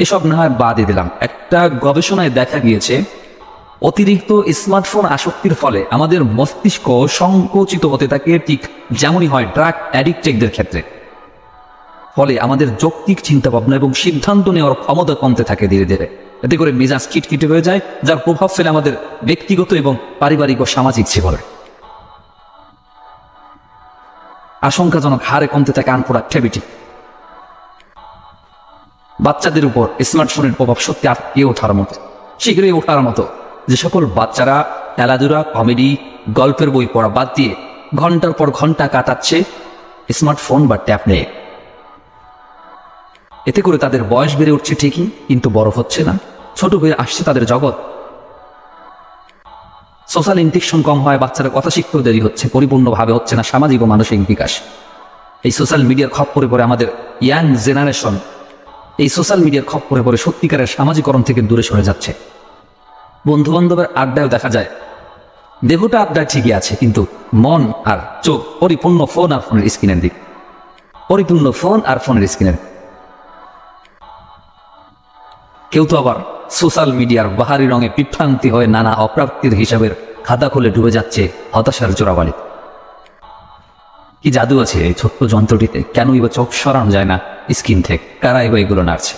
এসব না হয় বাদই দিলাম। একটা গবেষণায় দেখা গিয়েছে, অতিরিক্ত স্মার্টফোন আসক্তির ফলে আমাদের মস্তিষ্ক সংকুচিত হতে থাকে ঠিক যেমনই হয় ড্রাগ অ্যাডিক্টেকদের ক্ষেত্রে। ফলে আমাদের যৌক্তিক চিন্তা ভাবনা এবং সিদ্ধান্ত নেওয়ার ক্ষমতা কমতে থাকে ধীরে ধীরে। এতে করে মেজাজ খিটখিটে হয়ে যায়, যার প্রভাব ফেলে আমাদের ব্যক্তিগত এবং পারিবারিক ও সামাজিক জীবনে। আশঙ্কাজনক হারে কমতে থাকে আনপ্রোডাক্টিভিটি বাচ্চাদের উপর স্মার্টফোনের প্রভাব সত্যি আটকে ওঠার মতো, শীঘ্রই ওঠার মতো। যে সকল বাচ্চারা খেলাধুলা, কমেডি, গল্পের বই পড়া বাদ দিয়ে ঘণ্টার পর ঘণ্টা কাটাচ্ছে স্মার্টফোন বা ট্যাব নিয়ে এতে করে তাদের বয়স বেড়ে উঠছে ঠিকই, কিন্তু বড় হচ্ছে না। ছোট হয়ে আসছে তাদের জগৎ। সোশ্যাল ইনফেকশন কম হয়, বাচ্চারা কথা শিখতেও দেরি হচ্ছে, পরিপূর্ণভাবে হচ্ছে না সামাজিক ও মানসিক বিকাশ। এই সোশ্যাল মিডিয়ার খপ খপ্পরে পরে আমাদের ইয়াং জেনারেশন এই সোশ্যাল মিডিয়ার খপ্পরে পরে সত্যিকারের সামাজিকরণ থেকে দূরে সরে যাচ্ছে। বন্ধু বান্ধবের আড্ডায় দেখা যায়। দেহটা আড্ডা ঠিকই আছে, কিন্তু মন আর চোখ পরিপূর্ণ ফোন আর ফোনের স্ক্রিনের দিক। পরিপূর্ণ ফোন আর ফোনের স্ক্রিনের কেউ তো আবার সোশ্যাল মিডিয়ার বাহারি রঙে বিভ্রান্তি হয়ে নানা অপ্রাপ্তির হিসাবের খাতা খুলে ডুবে যাচ্ছে হতাশার জোড়াবালি। কি জাদু আছে এই ছোট্ট যন্ত্রটিতে? কেনই বা চোখ সরানো যায় না? স্ক্রিন থেকে। কারাই বা এগুলো নাড়ছে।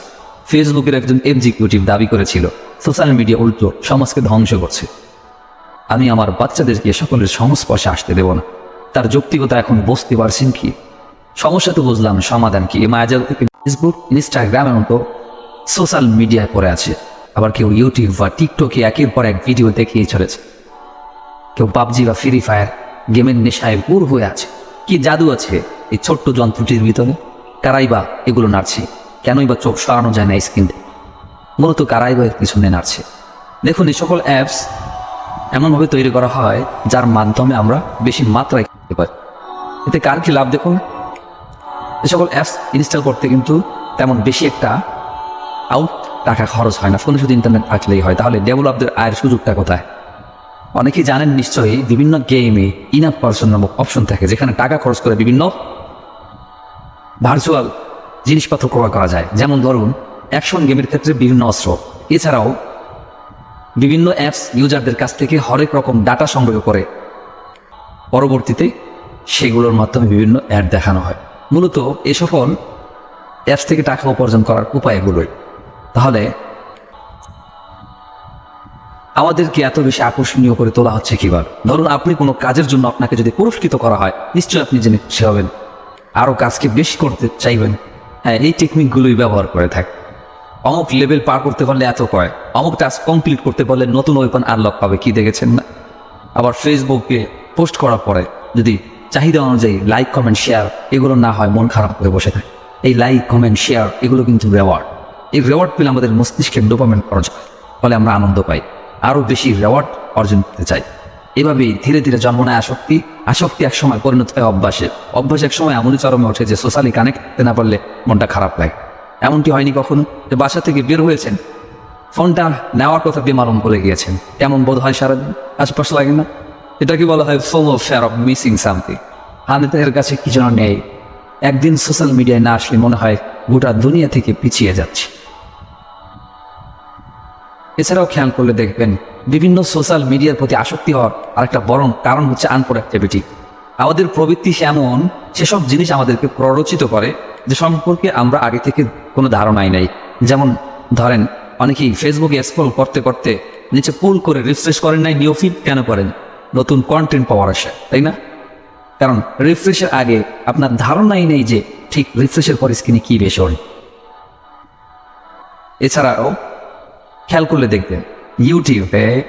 ফেসবুকের একজন এক্সিকিউটিভ দাবি করেছিল, সোশ্যাল মিডিয়া উল্টো সমাজকে ধ্বংস করছে। আমি আমার বাচ্চাদেরকে সকলের সংস্পর্শে আসতে দেব না। তার যৌক্তিকতা এখন বুঝতে পারছেন কি? সমস্যা তো বুঝলাম সমাধান কি। মায়াজাল থেকে ফেসবুক ইনস্টাগ্রামের মতো সোশ্যাল মিডিয়ায় পড়ে আছে। আবার কেউ ইউটিউব বা টিকটকে একের পর এক ভিডিও দেখিয়ে চলেছে। কেউ পাবজি বা ফ্রি ফায়ার গেমের নেশায় বুর হয়ে আছে। কি জাদু আছে এই ছোট্ট যন্ত্রটির ভিতরে? কারাই বা এগুলো নাড়ছে। কেনই বা চোখ সরানো যায় না স্ক্রিন মূলত কারাই বা এর পিছনে নাড়ছে। দেখুন, এই সকল অ্যাপস এমনভাবে তৈরি করা হয়, যার মাধ্যমে আমরা বেশি মাত্রায় খেতে পারি। এতে কার কি লাভ দেখুন? এই সকল অ্যাপস ইনস্টল করতে কিন্তু তেমন বেশি একটা আউট টাকা খরচ হয় না। ফোনে শুধু ইন্টারনেট থাকলেই হয়। তাহলে ডেভেলপদের আয়ের সুযোগটা কোথায়? অনেকেই জানেন নিশ্চয়ই বিভিন্ন গেমে ইনাফ পার্সন নামক অপশন থাকে, যেখানে টাকা খরচ করে বিভিন্ন ভার্চুয়াল জিনিসপত্র ক্রয় করা যায়, যেমন ধরুন, অ্যাকশন গেমের ক্ষেত্রে বিভিন্ন অস্ত্র। এছাড়াও বিভিন্ন অ্যাপস ইউজারদের কাছ থেকে হরেক রকম ডাটা সংগ্রহ করে পরবর্তীতে সেগুলোর মাধ্যমে বিভিন্ন অ্যাড দেখানো হয়। মূলত এ সকল অ্যাপস থেকে টাকা উপার্জন করার উপায়গুলোই। তাহলে আমাদেরকে এত বেশি আকর্ষণীয় করে তোলা হচ্ছে কিবার ধরুন, আপনি কোনো কাজের জন্য আপনাকে যদি পুরস্কৃত করা হয়, নিশ্চয়ই আপনি জেনে খুশি হবেন। আরও কাজকে বেশি করতে চাইবেন। হ্যাঁ এই টেকনিকগুলোই ব্যবহার করে থাকে। অমুক লেভেল পার করতে পারলে এত কয়? অমুক টাস্ক কমপ্লিট করতে পারলে নতুন ওয়েপন আনলক পাবে, কি দেখেছেন না? আবার ফেসবুকে পোস্ট করার পরে যদি চাহিদা অনুযায়ী লাইক কমেন্ট শেয়ার এগুলো না হয়, মন খারাপ হয়ে বসে থাকে। এই লাইক কমেন্ট শেয়ার এগুলো কিন্তু রেওয়ার্ড এই রেওয়ার্ড পেলে আমাদের মস্তিষ্কে ডোপামেন্ট খরচ হয়, ফলে আমরা আনন্দ পাই আরও বেশি রেওয়ার্ড অর্জন করতে চাই। এভাবেই ধীরে ধীরে জন্ম নেয় আসক্তি। আসক্তি এক সময় পরিণত হয় অভ্যাসে। অভ্যাস এক সময় এমনই চরমে ওঠে যে সোশ্যালি কানেক্ট না পারলে মনটা খারাপ লাগে। এমনটি হয়নি কখনো যে বাসা থেকে বের হয়েছেন, ফোনটা নেওয়ার কথা বিমারণ করে গিয়েছেন। কেমন বোধ হয় সারাদিন, আশপাশে লাগে না? এটা কি বলা হয় FOMO fear of missing something হানিতের কাছে কি যেন নেই। একদিন সোশ্যাল মিডিয়ায় না আসলে মনে হয় গোটা দুনিয়া থেকে পিছিয়ে যাচ্ছে। এছাড়াও খেয়াল করলে দেখবেন বিভিন্ন সোশ্যাল মিডিয়ার প্রতি আসক্তি হওয়ার আরেকটা বড় কারণ হচ্ছে আনপ্রোডাক্টিভিটি আমাদের প্রবৃত্তি এমন, সেসব জিনিস আমাদেরকে প্ররোচিত করে যে সম্পর্কে আমরা আগে থেকে কোনো ধারণাই নাই। যেমন ধরেন, অনেকেই ফেসবুকে স্ক্রল করতে করতে নিচে পুল করে রিফ্রেশ করেন নাই নিউ ফিড কেন করেন? নতুন কন্টেন্ট পাওয়ার আসে তাই না? কারণ রিফ্রেশের আগে আপনার ধারণাই নেই যে ঠিক রিফ্রেশের পরে স্ক্রিনে কী বেশ হয় এছাড়াও, খেয়াল করলে দেখবেন ইউটিউবে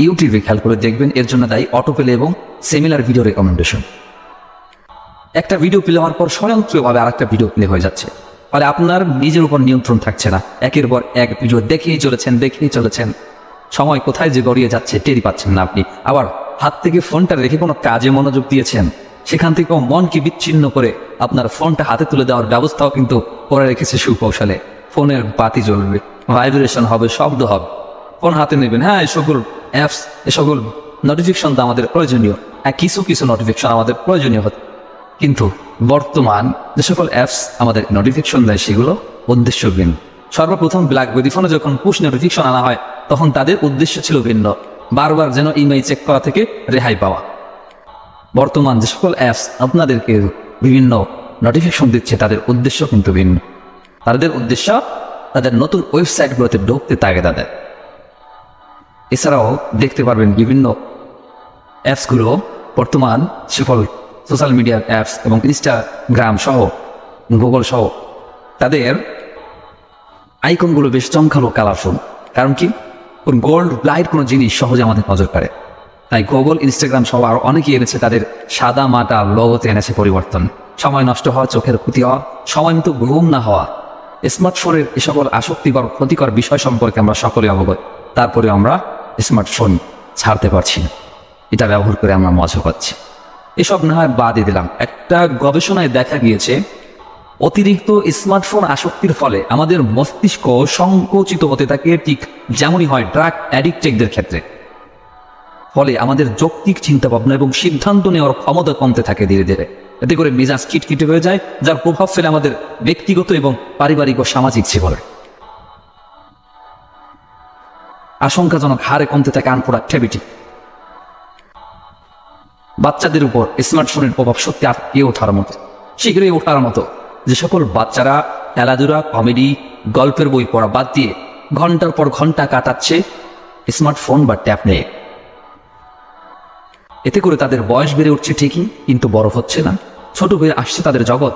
ইউটিউবে খেয়াল করে দেখবেন এর জন্য দায়ী অটোপেলে এবং সেমিলার ভিডিও রেকমেন্ডেশন একটা ভিডিও প্লে হওয়ার পর স্বয়ংক্রিয়ভাবে আরেকটা ভিডিও প্লে হয়ে যাচ্ছে। ফলে আপনার নিজের উপর নিয়ন্ত্রণ থাকছে না। একের পর এক ভিডিও দেখেই চলেছেন দেখেই চলেছেন। সময় কোথায় যে গড়িয়ে যাচ্ছে টেরি পাচ্ছেন না আপনি। আবার হাত থেকে ফোনটা রেখে কোনো কাজে মনোযোগ দিয়েছেন। সেখান থেকেও মনকে বিচ্ছিন্ন করে আপনার ফোনটা হাতে তুলে দেওয়ার ব্যবস্থাও কিন্তু করে রেখেছে সুকৌশলে। ফোনের বাতি জ্বলবে ভাইব্রেশন হবে, শব্দ হবে। ফোন হাতে নেবেন। হ্যাঁ এই সকল অ্যাপস এ সকল নোটিফিকেশন তো আমাদের প্রয়োজনীয়। হ্যাঁ কিছু কিছু নোটিফিকেশন আমাদের প্রয়োজনীয় হতে। কিন্তু বর্তমান যে সকল অ্যাপস আমাদের নোটিফিকেশন দেয়, সেগুলো উদ্দেশ্য ভিন্ন সর্বপ্রথম ব্ল্যাকবেরি ফোনে যখন পুশ নোটিফিকেশন আনা হয়, তখন তাদের উদ্দেশ্য ছিল ভিন্ন। বারবার যেন ইমেল চেক করা থেকে রেহাই পাওয়া। বর্তমান যে সকল অ্যাপস আপনাদেরকে বিভিন্ন নোটিফিকেশন দিচ্ছে, তাদের উদ্দেশ্য কিন্তু ভিন্ন। তাদের উদ্দেশ্য তাদের নতুন ওয়েবসাইটগুলোতে ঢুকতে তাগেদা দেয়। এছাড়াও দেখতে পারবেন বিভিন্ন অ্যাপসগুলো বর্তমান সকল সোশ্যাল মিডিয়ার অ্যাপস এবং ইনস্টাগ্রাম সহ গুগল সহ। তাদের আইকনগুলো বেশ চমকালো কালারফুল কারণ কি? গোল্ড লাইট কোনো জিনিস সহজে আমাদের নজর কাড়ে। তাই গুগল ইনস্টাগ্রাম সহ আরও অনেকেই এনেছে, তাদের সাদা মাটা লগতে এনেছে পরিবর্তন। সময় নষ্ট হওয়া, চোখের ক্ষতি হওয়া, সময় মতো ঘুম না হওয়া। স্মার্টফোনের এ সকল আসক্তিকর, ক্ষতিকর বিষয় সম্পর্কে আমরা সকলে অবগত। তারপরে আমরা স্মার্টফোন ছাড়তে পারছি না। এটা ব্যবহার করে আমরা মজা পাচ্ছি। এসব না হয় বাদই দিলাম। একটা গবেষণায় দেখা গিয়েছে, অতিরিক্ত স্মার্টফোন আসক্তির ফলে আমাদের মস্তিষ্ক সংকুচিত হতে থাকে ঠিক যেমনই হয় ড্রাগ অ্যাডিক্টেকদের ক্ষেত্রে। ফলে আমাদের যৌক্তিক চিন্তা ভাবনা এবং সিদ্ধান্ত নেওয়ার ক্ষমতা কমতে থাকে ধীরে ধীরে। এতে করে মেজাজ খিটখিটে হয়ে যায়, যার প্রভাব ফেলে আমাদের ব্যক্তিগত এবং পারিবারিক ও সামাজিক জীবনে। আশঙ্কাজনক হারে কমতে থাকে আনপ্রোডাক্টিভিটি বাচ্চাদের উপর স্মার্টফোনের প্রভাব সত্যি আর কেউ ওঠার মতো। শীঘ্রই ওঠার মতো। যে সকল বাচ্চারা খেলাধুলা কমেডি গল্পের বই পড়া বাদ দিয়ে ঘণ্টার পর ঘণ্টা কাটাচ্ছে স্মার্টফোন বা ট্যাব নিয়ে। এতে করে তাদের বয়স বেড়ে উঠছে ঠিকই, কিন্তু বড় হচ্ছে না। ছোট হয়ে আসছে তাদের জগৎ।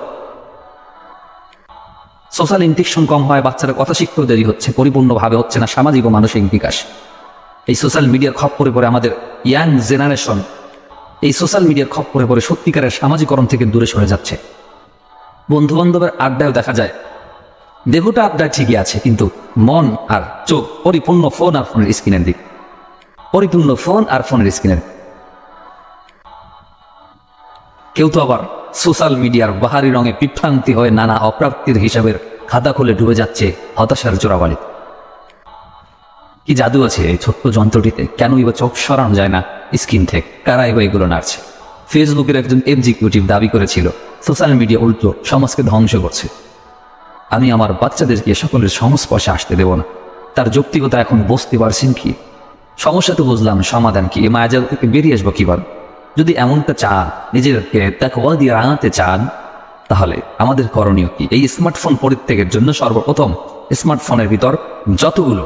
সোশ্যাল ইনফেকশন কম হয়, বাচ্চারা কথা শিখতেও দেরি হচ্ছে, পরিপূর্ণভাবে হচ্ছে না, সামাজিক ও মানসিক বিকাশ। এই সোশ্যাল মিডিয়ার খপ্পরে পরে পরে আমাদের ইয়াং জেনারেশন এই সোশ্যাল মিডিয়ার খপ্পরে পরে সত্যিকারের সামাজিকরণ থেকে দূরে সরে যাচ্ছে। বন্ধু বান্ধবের আড্ডায় দেখা যায়। দেহটা আড্ডায় ঠিকই আছে, কিন্তু মন আর চোখ পরিপূর্ণ ফোন আর ফোনের স্ক্রিনের দিক। পরিপূর্ণ ফোন আর ফোনের স্ক্রিনের কেউ তো আবার সোশ্যাল মিডিয়ার বাহারি রঙে বিভ্রান্তি হয়ে নানা অপ্রাপ্তির হিসাবের খাতা খুলে ডুবে যাচ্ছে হতাশার জোড়াবাড়ি কি জাদু আছে এই ছোট্ট যন্ত্রটিতে? কেন এবার চোখ সরানো যায় না স্ক্রিন থেকে? কারা এবার এগুলো নাড়ছে? ফেসবুকের একজন এক্সিকিউটিভ দাবি করেছিল, সোশ্যাল মিডিয়া উল্টো সমাজকে ধ্বংস করছে। আমি আমার বাচ্চাদেরকে সকলের সংস্পর্শে আসতে দেব না। তার যৌক্তিকতা এখন বসতে পারছেন কি? সমস্যা তো বুঝলাম, সমাধান কি? মায়াজাল থেকে বেরিয়ে আসব কীভাবে? যদি এমনটা চান, নিজেদেরকে তাকওয়া দিয়ে আনাতে চান, তাহলে আমাদের করণীয় কি? এই স্মার্টফোন পরিত্যাগের জন্য সর্বপ্রথম স্মার্টফোনের ভিতর যতগুলো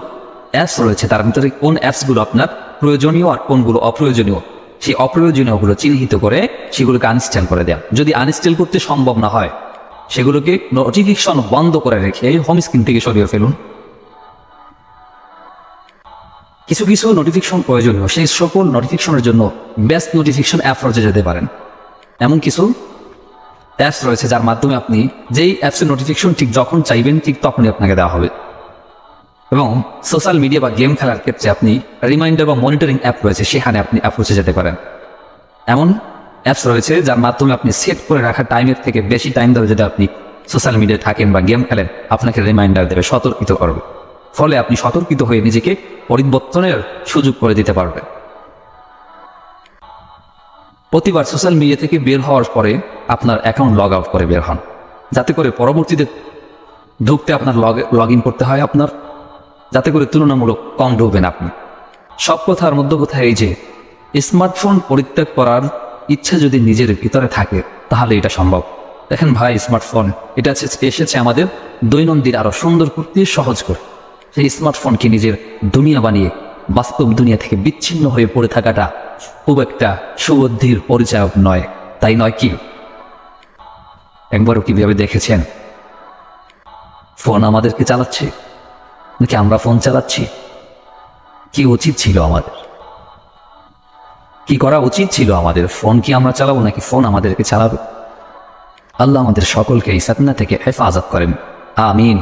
অ্যাপস রয়েছে, তার ভিতরে কোন অ্যাপসগুলো আপনার প্রয়োজনীয় আর কোনগুলো অপ্রয়োজনীয়, সেই অপ্রয়োজনীয়গুলো চিহ্নিত করে সেগুলোকে আনস্টল করে দেন যদি আনস্টল করতে সম্ভব না হয়, সেগুলোকে নোটিফিকেশন বন্ধ করে রেখে হোম স্ক্রিন থেকে সরিয়ে ফেলুন। কিছু কিছু নোটিফিকেশন প্রয়োজনীয়, সেই সকল নোটিফিকেশনের জন্য বেস্ট নোটিফিকেশন অ্যাপ রয়েছে যেতে পারেন। এমন কিছু অ্যাপস রয়েছে যার মাধ্যমে আপনি যেই অ্যাপসের নোটিফিকেশন ঠিক যখন চাইবেন ঠিক তখনই আপনাকে দেওয়া হবে। এবং সোশ্যাল মিডিয়া বা গেম খেলার ক্ষেত্রে আপনি রিমাইন্ডার বা মনিটরিং অ্যাপ রয়েছে, সেখানে আপনি অ্যাপ্রোচে যেতে পারেন। এমন অ্যাপস রয়েছে যার মাধ্যমে আপনি সেট করে রাখা টাইমের থেকে বেশি টাইম ধরে যদি আপনি সোশ্যাল মিডিয়ায় থাকেন বা গেম খেলেন, আপনাকে রিমাইন্ডার দেবে, সতর্কিত করবে। ফলে আপনি সতর্কিত হয়ে নিজেকে পরিবর্তনের সুযোগ করে দিতে পারবেন। প্রতিবার সোশ্যাল মিডিয়া থেকে বের হওয়ার পরে আপনার অ্যাকাউন্ট লগ আউট করে বের হন। যাতে করে পরবর্তীতে ঢুকতে আপনার লগ ইন করতে হয় আপনার। যাতে করে তুলনামূলক কম ঢুকবেন আপনি। সব কথার মধ্য কথা এই যে, স্মার্টফোন পরিত্যাগ করার ইচ্ছা যদি নিজের ভিতরে থাকে, তাহলে এটা সম্ভব। দেখেন ভাই, স্মার্টফোন, এটা এসেছে আমাদের দৈনন্দিন আরও সুন্দর করতে সহজ করে সেই স্মার্টফোনকে নিজের দুনিয়া বানিয়ে বাস্তব দুনিয়া থেকে বিচ্ছিন্ন হয়ে পড়ে থাকাটা খুব একটা সুবুদ্ধির পরিচায়ক নয়। তাই নয় কি? একবারও কীভাবে দেখেছেন? ফোন আমাদেরকে চালাচ্ছে? নাকি আমরা ফোন চালাচ্ছি? কি উচিত ছিল আমাদের? কি করা উচিত ছিল আমাদের? ফোন কি আমরা চালাবো নাকি ফোন আমাদেরকে চালাবে? আল্লাহ আমাদের সকলকে এই সাতনা থেকে হেফাজত করেন। আমিন।